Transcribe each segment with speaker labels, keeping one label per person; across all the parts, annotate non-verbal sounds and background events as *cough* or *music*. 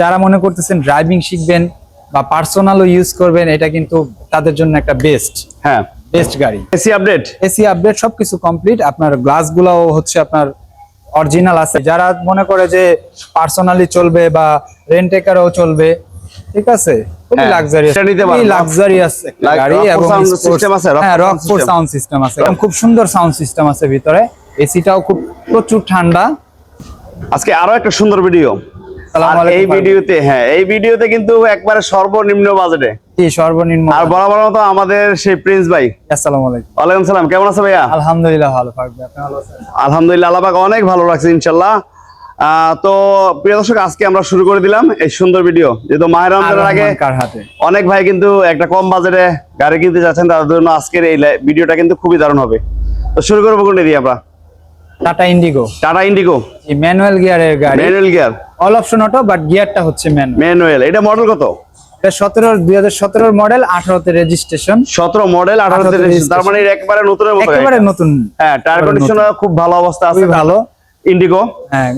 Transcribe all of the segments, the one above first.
Speaker 1: যারা মনে করতেছেন ড্রাইভিং শিখবেন বা পার্সোনালও ইউজ করবেন এটা কিন্তু তাদের জন্য একটা বেস্ট
Speaker 2: হ্যাঁ।
Speaker 1: বেস্ট গাড়ি।
Speaker 2: এসি আপডেট
Speaker 1: এসি আপডেট সবকিছু কমপ্লিট আপনার গ্লাসগুলোও হচ্ছে আপনার অরিজিনাল আছে। যারা মনে করে যে পার্সোনালি চলবে বা রেন্টেকারও চলবে ঠিক আছে? খুবই
Speaker 2: হ্যাঁ,
Speaker 1: লাক্সারিয়াস। গাড়ি এবং হ্যাঁ সাউন্ড সিস্টেম আছে। এবং খুব সুন্দর সাউন্ড সিস্টেম আছে ভিতরে। এসিটাও খুব প্রচুর ঠান্ডা।
Speaker 2: আজকে আরও একটা সুন্দর ভিডিও এই ভিডিওতে হ্যাঁ এই ভিডিওতে কিন্তু একবারে সর্বনিম্ন বাজেটে।
Speaker 1: সর্বনিম্ন
Speaker 2: আর বরাবর মতো আমাদের সেই প্রিন্স ভাই।
Speaker 1: আসসালামু আলাইকুম।
Speaker 2: ওয়ালাইকুম সালাম কেমন আছে ভাইয়া?
Speaker 1: আলহামদুলিল্লাহ ভালো আপনি ভালো আছেন?
Speaker 2: আলহামদুলিল্লাহ আল্লাহ পাক অনেক ভালো লাগছে ইনশাল্লাহ তো প্রিয় দর্শক আজকে আমরা শুরু করে দিলাম এই সুন্দর ভিডিও। যেহেতু মাহের রমজানের আগে
Speaker 1: কার হাতে?
Speaker 2: অনেক ভাই কিন্তু একটা কম বাজারে গাড়ি কিনতে যাচ্ছেন তাদের জন্য আজকের এই ভিডিওটা কিন্তু খুবই দারুণ হবে। তো শুরু করব কোনটা দিয়ে আমরা?
Speaker 1: Tata Indigo
Speaker 2: Tata Indigo
Speaker 1: manual গিয়ারের গাড়ি।
Speaker 2: Manual gear
Speaker 1: all option auto but গিয়ারটা হচ্ছে ম্যানুয়াল
Speaker 2: ম্যানুয়াল এটা মডেল কত?
Speaker 1: এটা সতেরোর দুই হাজার সতেরোর মডেল আঠারোতে রেজিস্ট্রেশন
Speaker 2: সতেরো মডেল
Speaker 1: 18 তে রেজিস্ট্রেশন
Speaker 2: তার মানে একবারে নতুনের মতো
Speaker 1: একেবারে। নতুন।
Speaker 2: হ্যাঁ টায়ার কন্ডিশন খুব ভালো অবস্থা আছে।
Speaker 1: ভালো।
Speaker 2: ইন্ডিগো
Speaker 1: হ্যাঁ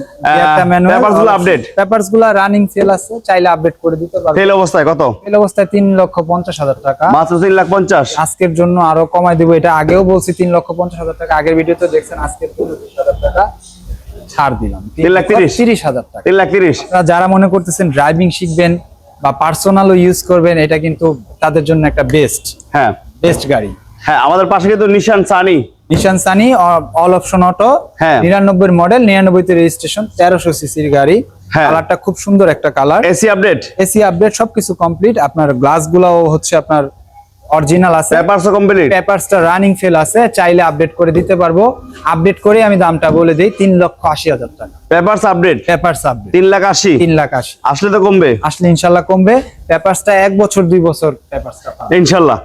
Speaker 2: গুলো
Speaker 1: রানিং সেল আছে চাইলে আপডেট করে দিতে
Speaker 2: অবস্থায় কত?
Speaker 1: অবস্থায় লক্ষ পঞ্চাশ হাজার টাকা।
Speaker 2: মাত্র লাখ
Speaker 1: আজকের জন্য আরও কমাই দিব এটা আগেও বলছি তিন লক্ষ পঞ্চাশ হাজার টাকা। আগের ভিডিওতে দেখছেন আজকের তিন হাজার টাকা ছাড় দিলাম।
Speaker 2: লাখ তিরিশ?
Speaker 1: তিরিশ হাজার টাকা।
Speaker 2: লাখ
Speaker 1: আপনারা যারা মনে করতেছেন ড্রাইভিং শিখবেন বা পার্সোনালও ইউজ করবেন এটা কিন্তু তাদের জন্য একটা বেস্ট
Speaker 2: হ্যাঁ।
Speaker 1: বেস্ট গাড়ি।
Speaker 2: হ্যাঁ আমাদের পাশে কিন্তু Nissan Sunny
Speaker 1: Nissan Sunny all option auto
Speaker 2: হ্যাঁ।
Speaker 1: নিরানব্বই মডেল নিরানব্বইতে রেজিস্ট্রেশন তেরোশো সিসির গাড়ি।
Speaker 2: হ্যাঁ।
Speaker 1: কালারটা খুব সুন্দর একটা colour
Speaker 2: AC update
Speaker 1: AC update সবকিছু কমপ্লিট আপনার গ্লাস গুলাও হচ্ছে আপনার অরিজিনাল আছে।
Speaker 2: পেপারসও কমপ্লিট
Speaker 1: পেপারসটা রানিং ফেল আছে চাইলে আপডেট করে দিতে পারব। আপডেট করে আমি দামটা বলে দিই তিন লক্ষ আশি হাজার টাকা।
Speaker 2: পেপারস আপডেট
Speaker 1: পেপারস আপডেট
Speaker 2: তিন লাখ আশি?
Speaker 1: তিন লাখ আশি।
Speaker 2: আসলে তো কমবে।
Speaker 1: আসলে ইনশাল্লাহ কমবে। পেপারসটা এক বছর দুই বছর পেপারসটা
Speaker 2: ইনশাল্লাহ।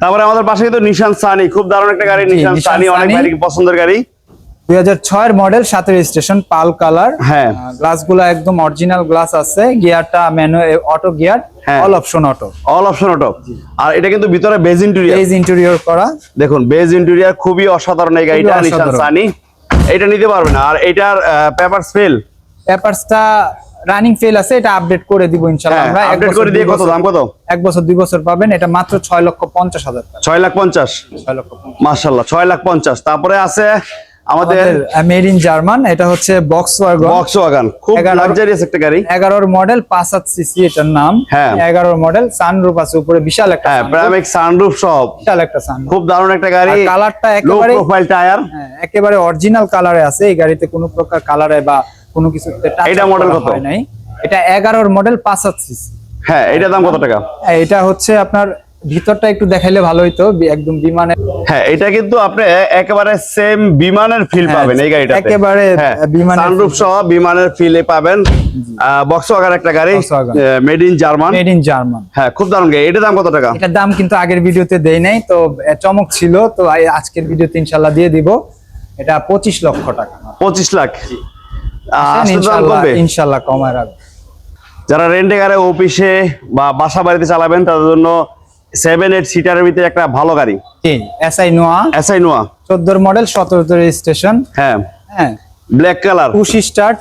Speaker 2: তারপরে আমাদের পাশে কিন্তু নিশান সানি খুব দারুণ একটা গাড়ি নিশান সানি অনেক। ভাই পছন্দের গাড়ি।
Speaker 1: দুই হাজার ছয়ের মডেল সাথে রেজিস্ট্রেশন পাল কালার
Speaker 2: হ্যাঁ।
Speaker 1: গ্লাসগুলো একদম অরিজিনাল গ্লাস আছে গিয়ারটা manual auto gear. All option auto
Speaker 2: all option auto আর এটা কিন্তু ভিতরে বেজ ইন্টেরিয়র
Speaker 1: পেজ ইন্টেরিয়র করা।
Speaker 2: দেখুন বেজ ইন্টেরিয়র খুবই অসাধারণ এই গাড়িটা নিশান সানি এটা নিতে পারবে না। আর এটার পেপার ফেল
Speaker 1: পেপারসটা রানিং ফেল আছে এটা আপডেট করে দিব ইনশাআল্লাহ
Speaker 2: হ্যাঁ
Speaker 1: আমরা।
Speaker 2: আপডেট করে দিয়ে কত দাম কত?
Speaker 1: এক বছর দুই বছর পাবেন এটা মাত্র ছয় লক্ষ পঞ্চাশ হাজার টাকা।
Speaker 2: ছয় লাখ পঞ্চাশ?
Speaker 1: ছয় লক্ষ পঞ্চাশ।
Speaker 2: মার্শাল্লাহ ছয় লাখ পঞ্চাশ। তারপরে আছে আমাদের
Speaker 1: মেড ইন জার্মান এটা হচ্ছে বক্স
Speaker 2: বক্স ওয়াগান খুব লাক্সারিয়াস একটা গাড়ি।
Speaker 1: এগারোর মডেল পাঁচ হাত সিসি এটার নাম।
Speaker 2: হ্যাঁ।
Speaker 1: এগারোর মডেল সানরুফ আছে উপরে বিশাল একটা
Speaker 2: হ্যাঁ প্রামিক সানরুফ সব।
Speaker 1: বিশাল একটা সানরুফ
Speaker 2: খুব দারুণ একটা গাড়ি।
Speaker 1: আর কালারটা
Speaker 2: লো
Speaker 1: একেবারে
Speaker 2: প্রোফাইল টায়ার
Speaker 1: হ্যাঁ, একেবারে অরিজিনাল কালারে আছে। এই গাড়িতে কোনো প্রকার কালারে বা কোনো কিছু
Speaker 2: এটা মডেল কত?
Speaker 1: নাই। এটা এগারোর মডেল পাঁচ হাত সিসি
Speaker 2: হ্যাঁ এটা দাম কত টাকা?
Speaker 1: এটা হচ্ছে আপনার ভিতরটা একটু দেখাইলে ভালো হইতো একদম বিমানে
Speaker 2: হ্যাঁ এটা কিন্তু আপনি একেবারে সেম বিমানের ফিল
Speaker 1: হ্যাঁ,
Speaker 2: পাবেন এই গাড়িটাতে।
Speaker 1: একেবারে বিমানের
Speaker 2: সানরুফ সহ বিমানের ফিলে পাবেন। বক্স ওয়াগান একটা গাড়ি। Made in German
Speaker 1: made in German
Speaker 2: হ্যাঁ খুব দারুণ গাড়ি। এটা দাম কত টাকা?
Speaker 1: এটার দাম কিন্তু আগের ভিডিওতে দেই নাই তো চমক ছিল তো আজকের ভিডিওতে ইনশাল্লাহ দিয়ে দিব। এটা পঁচিশ লক্ষ টাকা।
Speaker 2: পঁচিশ লাখ।
Speaker 1: ইনশাল্লাহ কমায় রাখব।
Speaker 2: যারা রেন্টে গাড়ি অফিসে বা বাসা বাড়িতে চালাবেন তাদের জন্য সেভেন এইট সিটারের ভিতরে একটা ভালো গাড়ি।
Speaker 1: এসআই নোয়া
Speaker 2: এসআই নোয়া
Speaker 1: চোদ্দোর মডেল সতেরোতে রেজিস্ট্রেশন
Speaker 2: হ্যাঁ।
Speaker 1: হ্যাঁ।
Speaker 2: ব্ল্যাক কালার
Speaker 1: পুশ স্টার্ট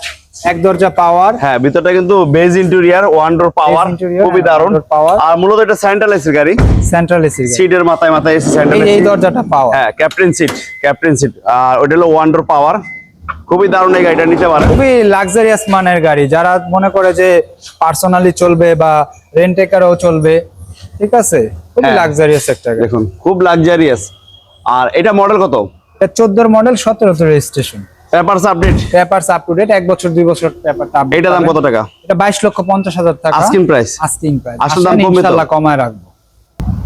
Speaker 1: এক দরজা পাওয়ার
Speaker 2: হ্যাঁ ভিতরটা কিন্তু বেজ ইন্টেরিয়ার ওয়ান্ডোর পাওয়ার
Speaker 1: interior,
Speaker 2: খুবই
Speaker 1: হ্যাঁ, power।
Speaker 2: আর মূলত এটা সেন্ট্রাল এসির গাড়ি।
Speaker 1: সেন্ট্রাল এসি
Speaker 2: সিটের মাথায় মাথায় এসি সেন্ট্রাল
Speaker 1: এই দরজাটা পাওয়ার
Speaker 2: হ্যাঁ ক্যাপ্টেন সিট ক্যাপ্টেন সিট আর ওটা হলো ওয়ান্ডোর পাওয়ার খুবই দারুণ এই গাড়িটা নিতে পারে
Speaker 1: খুবই লাক্সারিয়াস মানের গাড়ি। যারা মনে করে যে পার্সোনালি চলবে বা রেন্টেকারও চলবে ঠিক আছে? খুবই
Speaker 2: হ্যাঁ।
Speaker 1: লাক্সারিয়াস একটা
Speaker 2: দেখুন খুব লাক্সারিয়াস আর এটা মডেল কত?
Speaker 1: এটা চোদ্দোর model সতেরোতে registration
Speaker 2: papers update
Speaker 1: papers up to date এক বছর দুই বছর পেপারটা
Speaker 2: এটা দাম কত টাকা?
Speaker 1: এটা বাইশ লক্ষ পঞ্চাশ হাজার টাকা।
Speaker 2: আস্কিং প্রাইস
Speaker 1: আস্কিং প্রাইস
Speaker 2: আসল দাম কমবে তো?
Speaker 1: ইনশাল্লাহ কমায় রাখব।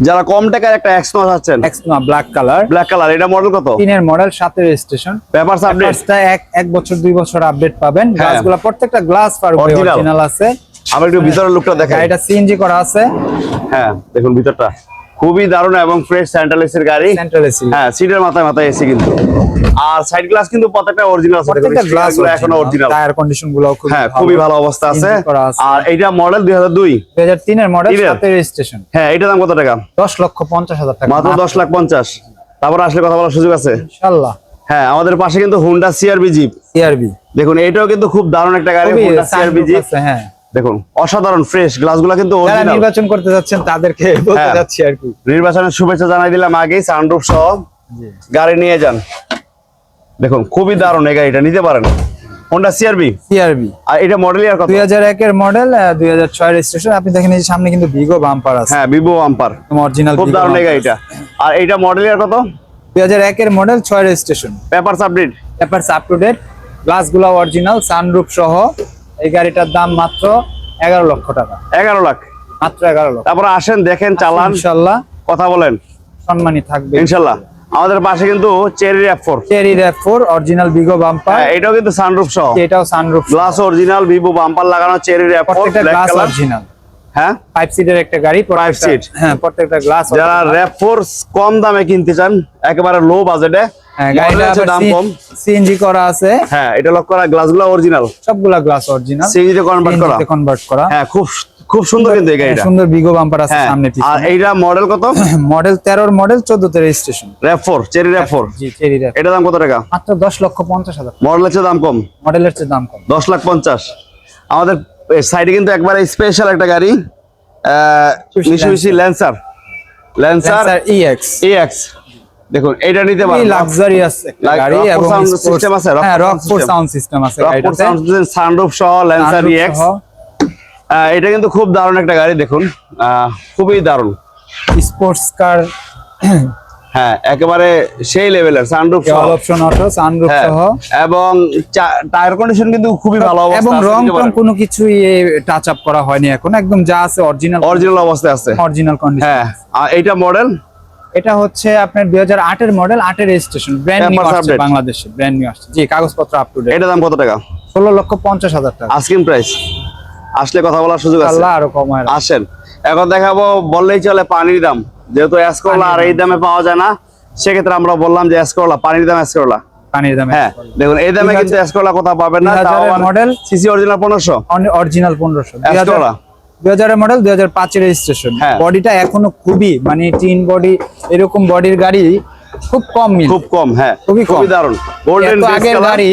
Speaker 2: যারা কম টাকার একটা এক্সনোস আছেন।
Speaker 1: এক্সমা ব্ল্যাক কালার
Speaker 2: ব্ল্যাক কালার এটা মডেল কত?
Speaker 1: তিনের মডেল সাথে রেজিস্ট্রেশন
Speaker 2: পেপারস আপডেট
Speaker 1: পেপারসটা এক এক বছর দুই বছর আপডেট পাবেন।
Speaker 2: হ্যাঁ।
Speaker 1: গ্লাসগুলো প্রত্যেকটা গ্লাস পার অরিজিনাল আছে।
Speaker 2: আবার একটু ভিতরের লুকটা দেখাই
Speaker 1: এটা সিএনজি করা আছে।
Speaker 2: হ্যাঁ দেখুন ভিতরটা। খুবই দারুণ এবং ফ্রেশ সেন্ট্রাল এসির গাড়ি।
Speaker 1: সেন্ট্রাল এসি
Speaker 2: হ্যাঁ সিটের মাথায় মাথায় এসি কিন্তু। আর সাইড গ্লাস কিন্তু প্রত্যেকটা অরিজিনাল আছে
Speaker 1: প্রত্যেকটা
Speaker 2: গ্লাসগুলো এখনও অরিজিনাল
Speaker 1: টায়ার কন্ডিশনগুলো খুব
Speaker 2: হ্যাঁ খুবই ভালো অবস্থা আছে। আর এটা মডেল দুই হাজার দুই।
Speaker 1: 2003 এর মডেল সাথে রেজিস্ট্রেশন
Speaker 2: হ্যাঁ এটা দাম কত টাকা?
Speaker 1: 10 লক্ষ 50 হাজার টাকা।
Speaker 2: মাত্র দশ লাখ পঞ্চাশ। তারপর আসলে কথা বলার সুযোগ আছে?
Speaker 1: ইনশাআল্লাহ।
Speaker 2: হ্যাঁ আমাদের পাশে কিন্তু হুন্ডা সিআরবি জিপ
Speaker 1: সিআরবি
Speaker 2: দেখুন এটাও কিন্তু খুব দারুণ একটা গাড়ি হুন্ডা সিআরবি জিপ
Speaker 1: হ্যাঁ।
Speaker 2: দেখুন অসাধারণ ফ্রেশ গ্লাসগুলো কিন্তু
Speaker 1: যারা নির্বাচন করতে যাচ্ছেন তাদেরকে বলতে
Speaker 2: হ্যাঁ।
Speaker 1: যাচ্ছি আর কি।
Speaker 2: নির্বাচনের শুভেচ্ছা জানাই দিলাম আগেই সানরুফ সহ। গাড়ি নিয়ে যান। দেখুন খুবই দারুণ এই গাড়িটা নিতে পারেন। হোন্ডা সিআরবি
Speaker 1: সিআরবি
Speaker 2: আর এটা মডেল ইয়ার কত?
Speaker 1: দুই হাজার একের মডেল দুই হাজার ছয় রেজিস্ট্রেশন আপনি দেখেন এই সামনে কিন্তু ভিগো বাম্পার আছে।
Speaker 2: হ্যাঁ ভিভো আম্পার
Speaker 1: অরিজিনাল
Speaker 2: খুব দারুণ এই গাড়িটা। আর এইটা মডেল ইয়ার কত?
Speaker 1: দুই হাজার একের মডেল ছয় registration
Speaker 2: papers update
Speaker 1: papers up to date গ্লাসগুলো অরিজিনাল সানরুফ সহ। এই গাড়িটার দাম মাত্র এগারো লক্ষ টাকা।
Speaker 2: এগারো লাখ।
Speaker 1: মাত্র এগারো লক্ষ।
Speaker 2: তারপরে আসেন দেখেন চালান।
Speaker 1: ইনশাল্লাহ।
Speaker 2: কথা বলেন।
Speaker 1: সম্মানী থাকবে।
Speaker 2: ইনশাল্লাহ। আমাদের পাশে কিন্তু cherry RAV
Speaker 1: cherry RAV original Vigo bumper
Speaker 2: এটাও কিন্তু সানরুফ সহ।
Speaker 1: এটাও sunroof
Speaker 2: glass original Vivo bumper লাগানো চেরি র্যাপ ফোর
Speaker 1: প্রত্যেকটা গ্লাস অরিজিনাল
Speaker 2: হ্যাঁ?
Speaker 1: ফাইভ সিটের একটা গাড়ি প্রত্যেকটা-
Speaker 2: seat।
Speaker 1: হ্যাঁ প্রত্যেকটা গ্লাস
Speaker 2: যারা কম দামে কিনতে চান একেবারে লো বাজেটে
Speaker 1: হ্যাঁ
Speaker 2: দাম কম।
Speaker 1: সিএনজি করা আছে।
Speaker 2: হ্যাঁ এটা লক করা গ্লাসগুলো অরিজিনাল
Speaker 1: সবগুলা গ্লাস অরিজিনাল
Speaker 2: সিএনজি তে কনভার্ট করা।
Speaker 1: কনভার্ট করা।
Speaker 2: হ্যাঁ খুব খুব সুন্দর কিন্তু এই গাড়িটা।
Speaker 1: সুন্দর ভিগো বাম্পার আছে
Speaker 2: হ্যাঁ
Speaker 1: সামনে
Speaker 2: আর এইটা মডেল কত? *coughs*
Speaker 1: মডেল তেরোর model চোদ্দতে registration
Speaker 2: RAV four cherry RAV four
Speaker 1: G cherry
Speaker 2: এটা দাম কত টাকা?
Speaker 1: মাত্র দশ লক্ষ পঞ্চাশ হাজার
Speaker 2: মডেলের চেয়ে দাম কম।
Speaker 1: মডেলের চেয়ে দাম কম।
Speaker 2: দশ লাখ পঞ্চাশ। আমাদের সাইডে কিন্তু একবারে স্পেশাল একটা গাড়ি Mitsubishi Lancer Lancer
Speaker 1: EX
Speaker 2: X দেখুন এটা নিতে পারেন
Speaker 1: লাক্সারিয়াস গাড়ি এবং
Speaker 2: আছে,
Speaker 1: হ্যাঁ রকফোর্ড। সাউন্ড সিস্টেম আছে
Speaker 2: রকপুর
Speaker 1: গাড়িটাতে।
Speaker 2: সানরুফ সহ ল্যান্সার
Speaker 1: Sunroof
Speaker 2: এটা কিন্তু খুব দারুণ একটা গাড়ি দেখুন। খুবই দারুণ।
Speaker 1: স্পোর্টস কার
Speaker 2: হ্যাঁ একেবারে সেই লেভেলের সানরুফ সহ।
Speaker 1: অপশন অটো সানরুফ
Speaker 2: হ্যাঁ,
Speaker 1: সহ।
Speaker 2: এবং টায়ার কন্ডিশন কিন্তু খুবই ভালো অবস্থা
Speaker 1: এবং রং টং কোনো কিছুই টাচ আপ করা হয়নি এখন একদম যা আছে অরিজিনাল
Speaker 2: অরিজিনাল অবস্থায় আছে।
Speaker 1: অরিজিনাল কন্ডিশন
Speaker 2: হ্যাঁ আর মডেল
Speaker 1: এটা হচ্ছে আপনার দুই হাজার আটের মডেল আটের রেজিস্ট্রেশন ব্র্যান্ড নিউ আসছে বাংলাদেশে ব্র্যান্ড নিউ আসছে। জি কাগজপত্র আপ টু ডেট
Speaker 2: এটা দাম কত টাকা?
Speaker 1: ষোলো লক্ষ পঞ্চাশ হাজার টাকা।
Speaker 2: আস্কিং প্রাইস আসলে কথা বলার সুযোগ আছে।
Speaker 1: আল্লাহ আরও কমায়।
Speaker 2: আসেন। এখন দেখাবো বললেই চলে পানির দাম। যেহেতু এসকরলা আর এই দামে পাওয়া যায় না সেক্ষেত্রে আমরা বললাম যে এসকরলা পানির দাম এসকরলা
Speaker 1: পানির দামে
Speaker 2: হ্যাঁ দেখুন এই দামে কিন্তু এসকরলা কোথাও পাবেন না মডেল সিসি অরিজিনাল পনেরোশো।
Speaker 1: অরিজিনাল পনেরোশো।
Speaker 2: Astrola।
Speaker 1: দুই হাজারের মডেল দুই হাজার পাঁচের রেজিস্ট্রেশন
Speaker 2: হ্যাঁ।
Speaker 1: বডিটা এখনও খুবই মানে টিন বডি এরকম বডির গাড়ি খুব কম
Speaker 2: খুব কম হ্যাঁ।
Speaker 1: খুবই কম।
Speaker 2: খুবই দারুণ গোল্ডেন
Speaker 1: আগের গাড়ি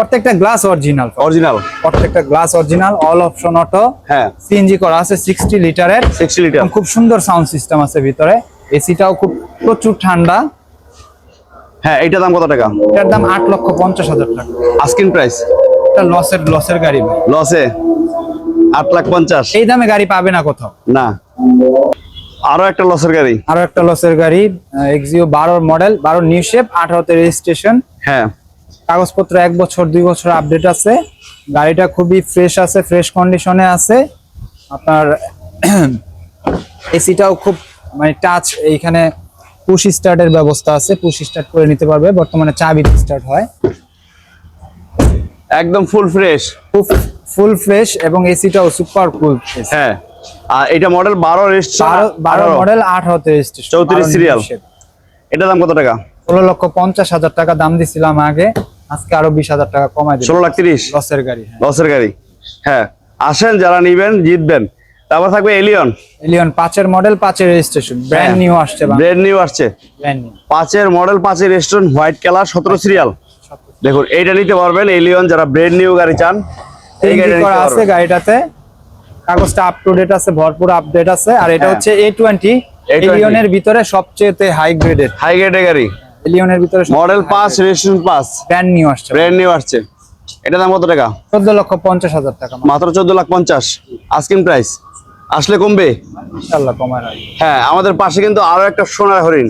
Speaker 1: প্রত্যেকটা গ্লাস অরিজিনাল।
Speaker 2: অরিজিনাল।
Speaker 1: প্রত্যেকটা glass original all option auto.
Speaker 2: হ্যাঁ।
Speaker 1: সিএনজি করা আছে সিক্সটি লিটারের।
Speaker 2: Sixty litre.
Speaker 1: খুব সুন্দর সাউন্ড সিস্টেম আছে ভিতরে। এসিটাও খুব প্রচুর ঠান্ডা।
Speaker 2: হ্যাঁ এইটা দাম কত টাকা?
Speaker 1: এটার দাম আট লক্ষ পঞ্চাশ হাজার টাকা।
Speaker 2: আস্কিং প্রাইস
Speaker 1: এটা লসের লসের গাড়ি
Speaker 2: লসে আট লাখ পঞ্চাশ।
Speaker 1: এই দামে গাড়ি পাবে না কোথাও।
Speaker 2: না। আরও একটা লসের গাড়ি।
Speaker 1: আরও একটা লসের গাড়ি এক্সিও বারোর মডেল বারো নিউ শেপ আঠারোতে রেজিস্ট্রেশন
Speaker 2: হ্যাঁ।
Speaker 1: কাগজপত্র এক বছর দুই বছর আপডেট আছে। গাড়িটা খুবই ফ্রেশ আছে ফ্রেশ কন্ডিশনে আছে। আপনার *clears throat* এসিটাও খুব মানে টাচ এইখানে পুশ স্টার্টের ব্যবস্থা আছে। পুশ স্টার্ট করে নিতে পারবে। বর্তমানে চাবি স্টার্ট হয়।
Speaker 2: একদম ফুল ফ্রেশ
Speaker 1: ফুল ফ্রেশ এবং এসিটাও সুপার কুল
Speaker 2: হ্যাঁ। আর এটা মডেল বারো রেজিস্ট্রেশন
Speaker 1: বারো বারো মডেল আঠারোতে রেজিস্ট্রেশন
Speaker 2: 34 serial। এটা দাম কত টাকা?
Speaker 1: ষোলো লক্ষ পঞ্চাশ হাজার টাকা দাম দিছিলাম আগে। আজকে আরও বিশ হাজার টাকা কমাই দিল
Speaker 2: ষোলো লাখ তিরিশ?
Speaker 1: লসের গাড়ি হ্যাঁ।
Speaker 2: লসের গাড়ি। হ্যাঁ আসেন যারা নিবেন জিতবেন। তারপর থাকবে এলিয়ন
Speaker 1: এলিয়ন পাঁচের মডেল পাঁচের রেজিস্ট্রেশন ব্র্যান্ড নিউ আসছে
Speaker 2: ব্র্যান্ড নিউ আসছে।
Speaker 1: ব্র্যান্ড নিউ
Speaker 2: পাঁচের মডেল পাঁচের রেস্টুরেন্ট হোয়াইট কালার সতেরো সিরিয়াল দেখুন এইটা নিতে পারবেন এলিয়ন যারা ব্র্যান্ড নিউ গাড়ি চান এই গাড়িটা
Speaker 1: আছে গাড়িটাতে। কাগজটা আপ টু ডেট আছে ভরপুর আপডেট আছে। আর এটা
Speaker 2: হ্যাঁ।
Speaker 1: হচ্ছে এ টোয়েন্টি এলিয়নের ভিতরে সবচেয়ে হাই গ্রেডের
Speaker 2: হাই গ্রেডের গাড়ি।
Speaker 1: এলিয়নের ভিতরে
Speaker 2: মডেল পাঁচ রেস্টুরেন্ট পাঁচ।
Speaker 1: ব্র্যান্ড নিউ আসছে।
Speaker 2: ব্র্যান্ড নিউ আসছে। এটা দাম কত টাকা?
Speaker 1: চোদ্দ লক্ষ পঞ্চাশ হাজার টাকা
Speaker 2: মাত্র। চোদ্দ লাখ পঞ্চাশ। আস্কিং প্রাইস আসলে কমবে?
Speaker 1: ইনশাল্লাহ কমায়
Speaker 2: হ্যাঁ আমাদের পাশে কিন্তু আরও একটা সোনার হরিণ।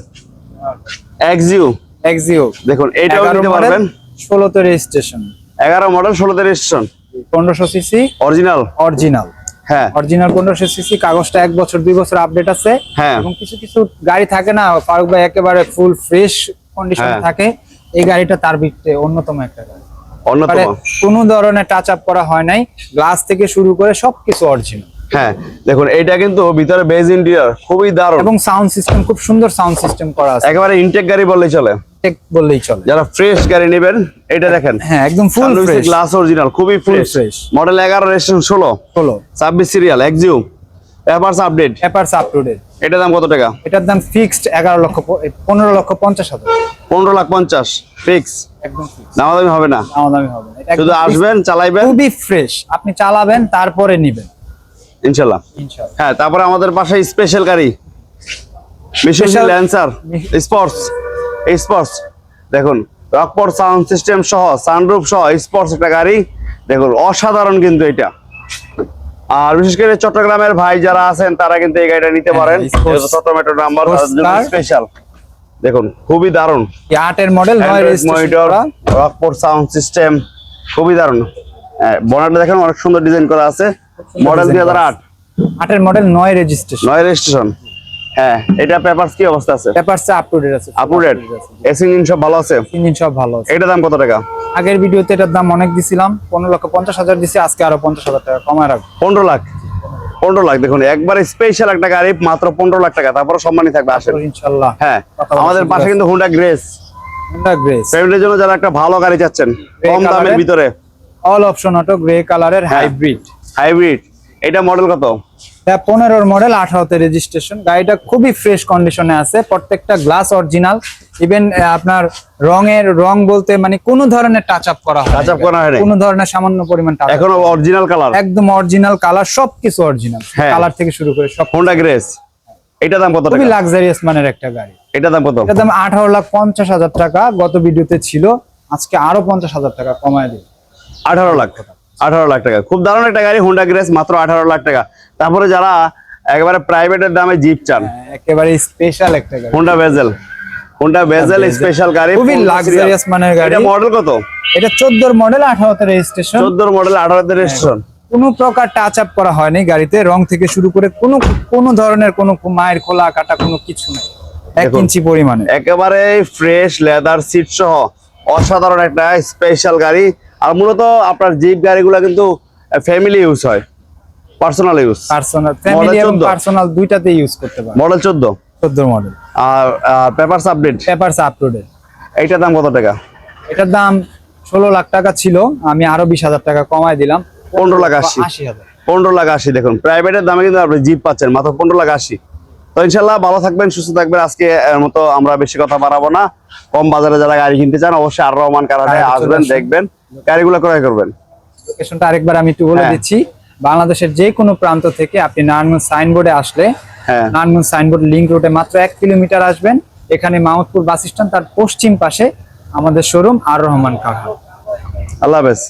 Speaker 2: এক্সিউ
Speaker 1: এক্সিও
Speaker 2: দেখুন
Speaker 1: এগারো
Speaker 2: নিতে পারবেন।
Speaker 1: ষোলোতে রেজিস্ট্রেশন
Speaker 2: এগারো মডেল ষোলোতে রেজিস্ট্রেশন
Speaker 1: পনেরোশো সিসি
Speaker 2: অরিজিনাল
Speaker 1: অরিজিনাল
Speaker 2: হ্যাঁ।
Speaker 1: অরিজিনাল পনেরোশো সিসি কাগজটা এক বছর দুই বছর আপডেট আছে।
Speaker 2: হ্যাঁ।
Speaker 1: এবং কিছু কিছু গাড়ি থাকে না ফারুক ভাই একেবারে ফুল ফ্রেশ কন্ডিশনে
Speaker 2: হ্যাঁ।
Speaker 1: থাকে এই গাড়িটা তার ভিত্তিতে অন্যতম একটা গাড়ি।
Speaker 2: অন্যতম।
Speaker 1: কোনো ধরনের টাচ আপ করা হয় নাই গ্লাস থেকে শুরু করে সবকিছু অরিজিনাল
Speaker 2: হ্যাঁ দেখুন এইটা কিন্তু ভিতরে বেজ খুবই দারুণ।
Speaker 1: এবং সাউন্ড সিস্টেম খুব সুন্দর সাউন্ড সিস্টেম করা আছে।
Speaker 2: একেবারে ইনটেক গাড়ি বললেই চলে।
Speaker 1: টেক বললেই চলে।
Speaker 2: যারা ফ্রেশ গাড়ি নেবেন এটা দেখেন।
Speaker 1: হ্যাঁ একদম ফুল ফ্রেশ
Speaker 2: গ্লাস অরিজিনাল খুবই ফ্রেশ। মডেল এগারো রেজিস্ট্রেশন ষোলো।
Speaker 1: হলো
Speaker 2: ছাব্বিশ সিরিয়াল এক্সিউ পেপারস আপডেট?
Speaker 1: Papers uploaded.
Speaker 2: এটার দাম কত টাকা?
Speaker 1: এটার দাম ফিক্সড এগারো লক্ষ প- এই পনেরো লক্ষ পঞ্চাশ হাজার।
Speaker 2: পনেরো লাখ পঞ্চাশ ফিক্স?
Speaker 1: একদম fixed।
Speaker 2: দামাদামি হবে না?
Speaker 1: দামাদামি হবে না।
Speaker 2: শুধু আসবেন চালাইবেন?
Speaker 1: খুবই ফ্রেশ। আপনি চালাবেন তারপরে নিবেন।
Speaker 2: ইনশাল্লাহ।
Speaker 1: ইনশাআল্লাহ
Speaker 2: হ্যাঁ তারপরে আমাদের পাশে স্পেশাল গাড়ি।
Speaker 1: Special-
Speaker 2: ল্যান্সার স্পোর্টস স্পোর্টস দেখুন রকপোর্ট সাউন্ড সিস্টেম সহ সানরুফ সহ স্পোর্টস একটা গাড়ি। দেখুন অসাধারণ কিন্তু এটা। আর বিশেষ করে চট্টগ্রামের ভাই যারা আছেন তারা কিন্তু এই গাড়িটা নিতে পারেন।
Speaker 1: হ্যাঁ,
Speaker 2: মেট্রো নাম্বার স্পেশাল দেখুন খুবই দারুণ
Speaker 1: আটের model
Speaker 2: monitor Rockford sound system খুবই দারুণ। বনারটা দেখেন অনেক সুন্দর ডিজাইন করা আছে। মডেল দুই হাজার আট।
Speaker 1: আটের মডেল নয় রেজিস্ট্রেশন
Speaker 2: নয় রেজিস্ট্রেশন হ্যাঁ এটা পেপারস কি অবস্থা আছে?
Speaker 1: পেপারস আপলোডেড আছে
Speaker 2: আপডেট এসি ইঞ্জিন সব ভালো আছে?
Speaker 1: ইঞ্জিন সব ভালো আছে।
Speaker 2: এটা দাম কত টাকা?
Speaker 1: আগের ভিডিওতে এটার দাম অনেক দিছিলাম লক্ষ হাজার দিছি আজকে আরও পঞ্চাশ হাজার টাকা কমায় রাখব।
Speaker 2: পনেরো লাখ? পনেরো লাখ দেখুন একবারে স্পেশাল একটা গাড়ি মাত্র পনেরো লাখ টাকা তারপরে থাকবে আসেন। হ্যাঁ আমাদের পাশে কিন্তু হুন্ডা গ্রেস
Speaker 1: হোন্ডা গ্রেস
Speaker 2: ফ্যামিলির জন্য যারা একটা ভালো গাড়ি চাচ্ছেন কম দামের ভিতরে।
Speaker 1: অল অপশন অটো গ্রে কালারের। হাইব্রিড
Speaker 2: হাইব্রিড এটা মডেল কত?
Speaker 1: পনেরোর মডেল আঠারোতে রেজিস্ট্রেশন গাড়িটা খুবই ফ্রেশ কন্ডিশনে আছে প্রত্যেকটা গ্লাস অরিজিনাল ইভেন আপনার রঙের রং বলতে মানে কোনো ধরনের টাচ আপ করা হয়
Speaker 2: করা হয়নি?
Speaker 1: কোনো ধরনের সামান্য পরিমাণ টাচ
Speaker 2: এখনও অরিজিনাল কালার
Speaker 1: একদম অরিজিনাল কালার সবকিছু অরিজিনাল
Speaker 2: হ্যাঁ।
Speaker 1: কালার থেকে শুরু করে সব
Speaker 2: হুন্ডা গ্রেস এটা দাম কত
Speaker 1: খুবই লাক্সারিয়াস মানের একটা গাড়ি।
Speaker 2: এটা দাম কত?
Speaker 1: এটার দাম আঠারো লাখ পঞ্চাশ হাজার টাকা গত ভিডিওতে ছিল। আজকে আরও পঞ্চাশ হাজার টাকা কমায় দিই
Speaker 2: আঠারো লাখ। আঠারো লাখ টাকা। খুব দারুণ একটা গাড়ি হুন্ডা গ্রেস মাত্র আঠারো লাখ টাকা। তারপরে যারা একেবারে প্রাইভেটের দামে জিপ চান
Speaker 1: একেবারে স্পেশাল একটা গাড়ি।
Speaker 2: Honda Vezel Honda Vezel special গাড়ি
Speaker 1: খুবই
Speaker 2: serial।
Speaker 1: মানের গাড়ি।
Speaker 2: এটা মডেল কত?
Speaker 1: এটা চোদ্দোর মডেল আঠারোতে রেজিস্ট্রেশন
Speaker 2: চোদ্দোর মডেল আঠারোতে রেজিস্ট্রেশন
Speaker 1: কোনো প্রকার টাচ আপ করা হয়নি গাড়িতে। রং থেকে শুরু করে কোনো কোনো ধরনের কোনো মায়ের খোলা কাটা কোনো কিছু নেই। এক ইঞ্চি পরিমাণে।
Speaker 2: একেবারে ফ্রেশ লেদার সিট সহ অসাধারণ একটা স্পেশাল গাড়ি। আর মূলত আপনার জিপ গাড়িগুলো কিন্তু ফ্যামিলি ইউজ হয় পার্সোনাল ইউজ
Speaker 1: পার্সোনাল ফ্যামিলি এবং পার্সোনাল দুইটাতে ইউজ করতে পারে
Speaker 2: মডেল চোদ্দ?
Speaker 1: চোদ্দোর মডেল
Speaker 2: আর পেপারস আপডেট
Speaker 1: পেপারস আপলোডেড
Speaker 2: এইটার দাম কত টাকা?
Speaker 1: এটার দাম ষোলো লাখ টাকা ছিল আমি আরও বিশ হাজার টাকা কমায় দিলাম।
Speaker 2: পনেরো লাখ আশি।
Speaker 1: আশি হাজার।
Speaker 2: পনেরো লাখ আশি দেখুন প্রাইভেটের দামে কিন্তু আপনি জিপ পাচ্ছেন মাত্র পনেরো লাখ আশি। তো ইনশাল্লাহ ভালো থাকবেন সুস্থ থাকবেন। আজকে এর মতো আমরা বেশি কথা বাড়াবো না। কম বাজারে যারা গাড়ি কিনতে চান অবশ্যই আর রহমান কারানে আসবেন দেখবেন। গাড়িগুলো ক্রয় করবেন।
Speaker 1: লোকেশনটা আরেকবার আমি একটু বলে
Speaker 2: হ্যাঁ।
Speaker 1: দিচ্ছি। বাংলাদেশের যে কোনো প্রান্ত থেকে আপনি নারায়ণগঞ্জ সাইনবোর্ডে আসলে
Speaker 2: হ্যাঁ।
Speaker 1: নারায়ণগঞ্জ সাইনবোর্ড লিঙ্ক রোডে মাত্র এক কিলোমিটার আসবেন। এখানে মাহমুদপুর বাস স্ট্যান্ড তার পশ্চিম পাশে আমাদের শোরুম আর রহমান কারখানা
Speaker 2: আল্লাহ হাফেজ।